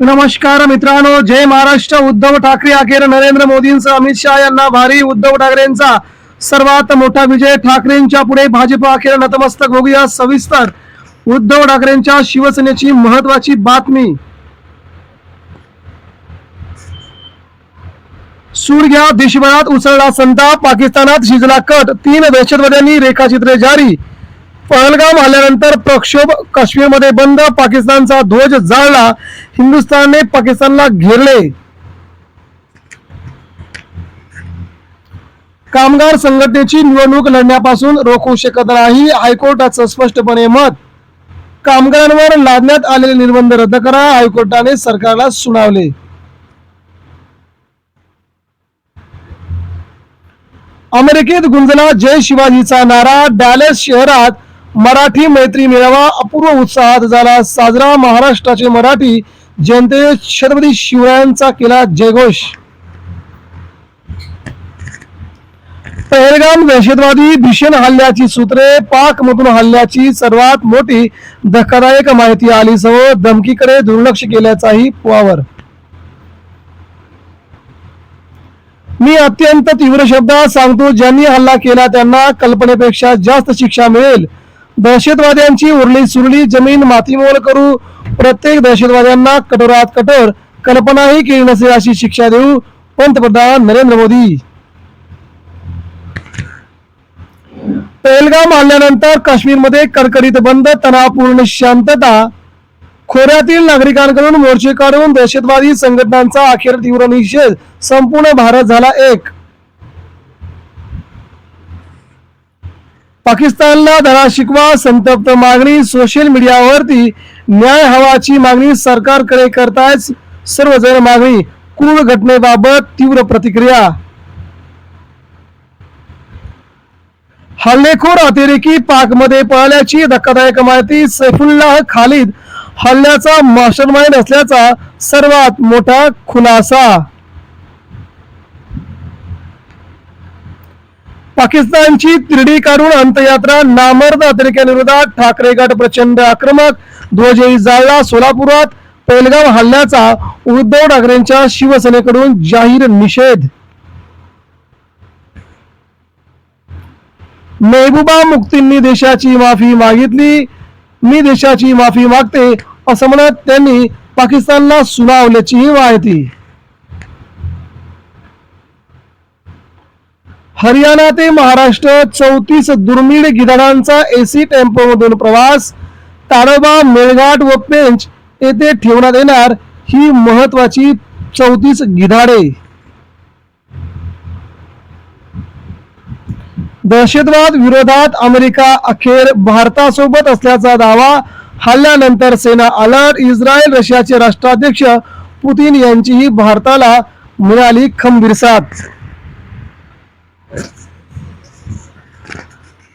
नमस्कार मित्रांनो जय महाराष्ट्र. उद्धव ठाकरे अखेर नरेंद्र मोदींचा अमित शहा यांना भारी उद्धव ठाकरेंचा सर्वात मोठा विजय. ठाकरेंच्या पुढे भाजप अखेर नतमस्तक होऊया सविस्तर उद्धव ठाकरेंच्या शिवसेनेची महत्वाची बातमी. सूर्या देशभरात उसळला संताप पाकिस्तानात शिजला कट तीन दहशतवाद्यांनी रेखाचित्रे जारी. पहलगाम आल्यानंतर प्रक्षोभ काश्मीरमध्ये बंद. पाकिस्तानचा ध्वज जाळला. हिंदुस्थानने पाकिस्तानला घेरले. कामगार संघटनेची निवडणूक लढण्यापासून रोखू शकत नाही. हायकोर्टाचं स्पष्टपणे मत कामगारांवर लादण्यात आलेले निर्बंध रद्द करा. हायकोर्टाने सरकारला सुनावले. अमेरिकेत गुंजला जय शिवाजीचा नारा. डॅलेस शहरात मराठी मैत्री मेळावा अपूर्व उत्साहात झाला. साजरा महाराष्ट्राचे मराठी जनते छत्रपती शिवरायांचा केला जयघोष. पहलगाम दहशतवादी भीषण हल्ल्याची सूत्रे पाक मधून हल्ल्याची सर्वात मोठी धक्कादायक माहिती आली सह धमकीकडे दुर्लक्ष केल्याचाही वावर मी अत्यंत तीव्र शब्दात सांगतो ज्यांनी हल्ला केला त्यांना कल्पनेपेक्षा जास्त शिक्षा मिळेल. दहशतवाद्यांची उरली सुरली जमीन मातीमोल करू प्रत्येक दहशतवाद्यांना कठोरात कठोर कल्पनाही केली नसेल अशी शिक्षा देऊ पंतप्रधान नरेंद्र मोदी. पहलगाम आणल्यानंतर काश्मीरमध्ये कडकडीत बंद तणावपूर्ण शांतता. खोऱ्यातील नागरिकांकडून मोर्चे काढून दहशतवादी संघटनांचा अखेर तीव्र निषेध. संपूर्ण भारत झाला एक. पाकिस्तानला धडा शिकवा संतप्त मागणी. सोशल मीडियावरती न्याय हवाची मागणी. सरकारकडे करतायच सर्वजण मागणी. क्रूर घटनेबाबत तीव्र प्रतिक्रिया. हल्लेखोर अतिरेकी पाकमध्ये पळाल्याची धक्कादायक माहिती सैफुल्लाह खालिद. हल्ल्याचा मास्टरमाइंड असल्याचा सर्वात मोठा खुलासा. पाकिस्तानची तिरडी काढून अंतयात्रा नामर्द अतिरेक्यांविरोधात ठाकरे गट प्रचंड आक्रमक. ध्वजही जाळला सोलापुरात. पेलगाव हल्ल्याचा उद्धव ठाकरेंच्या शिवसेनेकडून जाहीर निषेध. मेहबूबा मुक्तींनी देशाची माफी मागितली. मी देशाची माफी मागते असं म्हणत त्यांनी पाकिस्तानला सुनावल्याचीही माहिती. हरियाणा ते महाराष्ट्र चौतीस दुर्मिळ गिधाडांचा एसी टेम्पो मधून प्रवास. ताडोबा मेळघाट व पेंच येथे ठेवण्यात येणार ही महत्वाची चौतीस गिधाडे. दहशतवाद विरोधात अमेरिका अखेर भारतासोबत असल्याचा दावा. हल्ल्यानंतर सेना अलर्ट. इस्रायल रशियाचे राष्ट्राध्यक्ष पुतीन यांचीही भारताला मिळाली खंबीर साथ.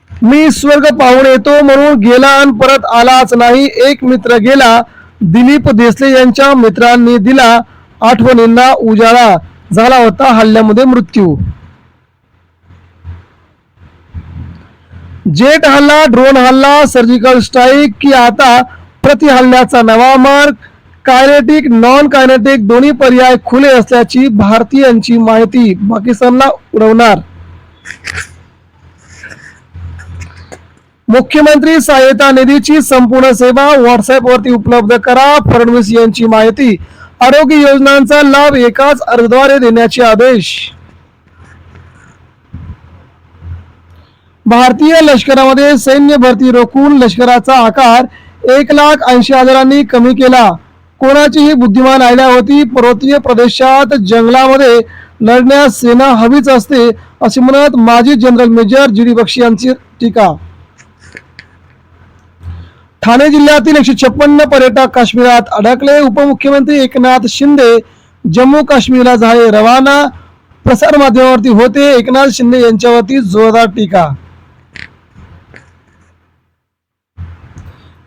मी स्वर्ग पाहून येतो म्हणून गेला आणि परत आलाच नाही. एक मित्र गेला. दिलीप देसले यांच्या मित्रांनी दिला. आठवणींना उजाळा झाला होता. हल्ल्यामध्ये मृत्यू. जेट हल्ला ड्रोन हल्ला सर्जिकल स्ट्राईक की आता प्रति हल्ल्याचा नवा मार्ग? कायनेटिक नॉन कायनेटिक दोन्ही पर्याय खुले असल्याची भारतीयांची माहिती पाकिस्तानला उडवणार. मुख्यमंत्री सहायता निधीची संपूर्ण सेवा व्हॉट्सअप वरती उपलब्ध करा. फडणवीस यांची माहिती. आरोग्य योजनांचा लाभ एकाच अर्जद्वारे देण्याचे आदेश. भारतीय लष्करामध्ये सैन्य भरती रोखून लष्कराचा आकार एक लाख ऐंशी हजारांनी कमी केला. कोणाचीही बुद्धिमान आयडिया होती पर्वतीय प्रदेशात जंगलामध्ये लढण्यास सेना हवीच असते असे म्हणत माजी general major G D Bakshi यांची टीका. ठाणे जिल्ह्यातील एकशे छप्पन्न पर्यटक काश्मीरात अडकले. उपमुख्यमंत्री एकनाथ शिंदे जम्मू काश्मीरला झाले रवाना. प्रसार माध्यमावरती होते एकनाथ शिंदे यांच्यावरती जोरदार टीका.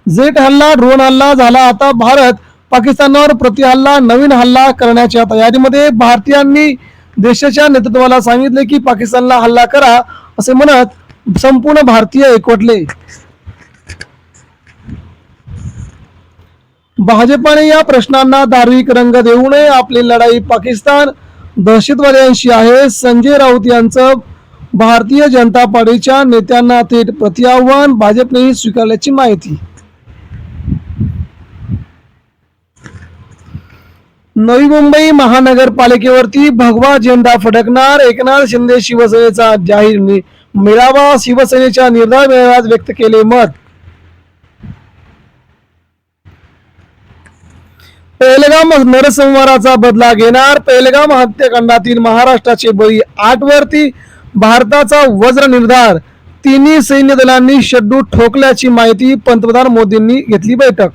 जेट हल्ला ड्रोन हल्ला झाला आता भारत. पाकिस्तानवर प्रतिहल्ला नवीन हल्ला करण्याच्या तयारीमध्ये भारतीयांनी देशाच्या नेतृत्वाला सांगितले की पाकिस्तानला हल्ला करा असे म्हणत संपूर्ण भारतीय एकवटले भाजपाने या प्रश्नांना धार्मिक रंग देऊ नये. आपली लढाई पाकिस्तान दहशतवाद्यांशी आहे. संजय राऊत यांचं भारतीय जनता पार्टीच्या नेत्यांना थेट प्रतिआव्हान भाजपनेही स्वीकारल्याची माहिती. नवी मुंबई महानगरपालिकेवरती भगवा झेंडा फडकणार. एकनाथ शिंदे शिवसेनेचा जाहीर मेळावा शिवसेनेच्या निर्धार मेळाव्यात व्यक्त केले मत. पेहलगाम नरसंहाराचा बदला घेणार. पेहलगाम हत्याकांडातील महाराष्ट्राचे बळी आठ वरती भारताचा वज्र निर्धार. तिन्ही सैन्य दलांनी शड्डू ठोकल्याची माहिती पंतप्रधान मोदींनी घेतली बैठक.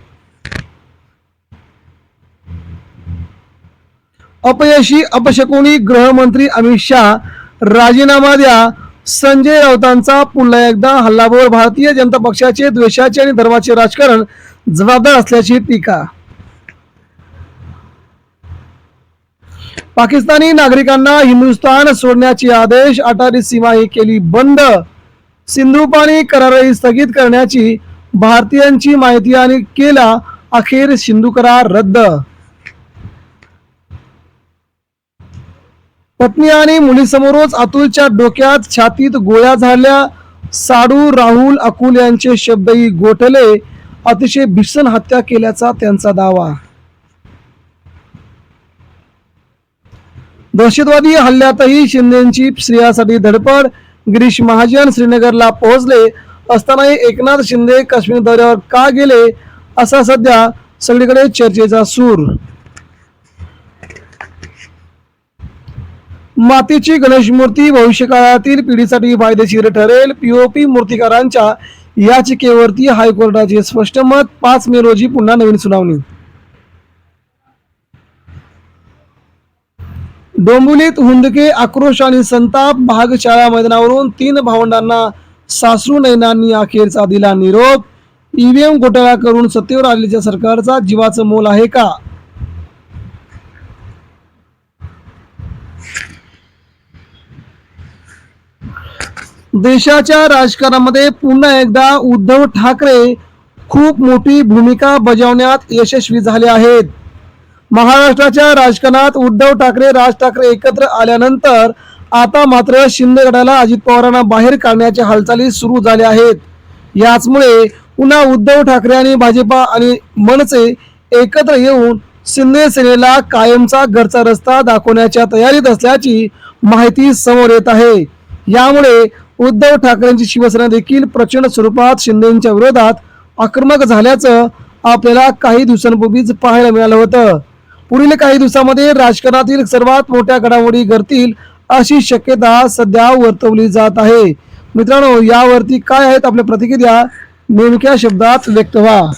अपयशी अपशकुनी गृहमंत्री अमित शहा राजीनामा द्या. संजय राऊतांचा पुन्हा एकदा हल्लाबोल भारतीय जनता पक्षाचे द्वेषाचे आणि धर्माचे राजकारण जबाबदार असल्याची टीका. पाकिस्तानी नागरिकांना हिंदुस्थान सोडण्याचे आदेश अटारी सीमाही केली बंद. सिंधू पाणी करारही स्थगित करण्याची भारतीयांची माहिती आणि केला अखेर सिंधू करार रद्द. पत्नी आणि मुलीसमोरच अतुलच्या डोक्यात छातीत गोळ्या झाल्या. साडू राहुल अकुल यांचे शब्दही गोठले. अतिशय भीषण हत्या केल्याचा त्यांचा दावा. दहशतवादी हल्ल्यातही शिंदेची स्त्रियासाठी धडपड. गिरीश महाजन श्रीनगरला पोहोचले असतानाही एकनाथ शिंदे काश्मीर दौऱ्यावर का गेले असा सध्या सगळीकडे चर्चेचा सूर. मातीची गणेश मूर्ती भविष्यकाळातील पिढीसाठी फायदेशीर ठरेल. पीओपी मूर्तिकारांच्या याचिकेवरती हायकोर्टाचे स्पष्ट मत पाच मे रोजी पुन्हा नवीन सुनावणी. डोंबिवलीत हुंदके आक्रोश आणि संताप भागशाळा मैदानावरून तीन भावंडांना सासरू नैनांनी अखेरचा दिला निरोप. ईव्हीएम घोटाळा करून सत्तेवर आलेल्या सरकारचा जीवाचं मोल आहे का? देशाच्या राजकारणामध्ये पुन्हा एकदा उद्धव ठाकरे खूप मोठी भूमिका बजावण्यात यशस्वी झाले आहेत. महाराष्ट्राच्या राजकारणात उद्धव ठाकरे राज ठाकरे एकत्र आल्यानंतर आता मात्र शिंदे गटाला अजित पवारांना बाहेर काढण्याच्या हालचाली सुरू झाल्या आहेत. याचमुळे पुन्हा उद्धव ठाकरे आणि भाजपा आणि मनसे एकत्र येऊन शिंदे सेनेला कायमचा घरचा रस्ता दाखवण्याच्या तयारीत असल्याची माहिती समोर येत आहे. यामुळे उद्धव ठाकरेंची शिवसेना देखील प्रचंड स्वरूपात शिंदेच्या विरोधात आक्रमक झाल्याचं आपल्याला काही दिवसांपूर्वीच पाहायला मिळालं होतं. पुढील काही दिवसामध्ये राजकारणातील सर्वात मोठ्या घडामोडी घडतील अशी शक्यता सध्या वर्तवली जात आहे. मित्रांनो यावरती काय आहेत आपल्या प्रतिक्रिया? नेमक्या शब्दात व्यक्त व्हा.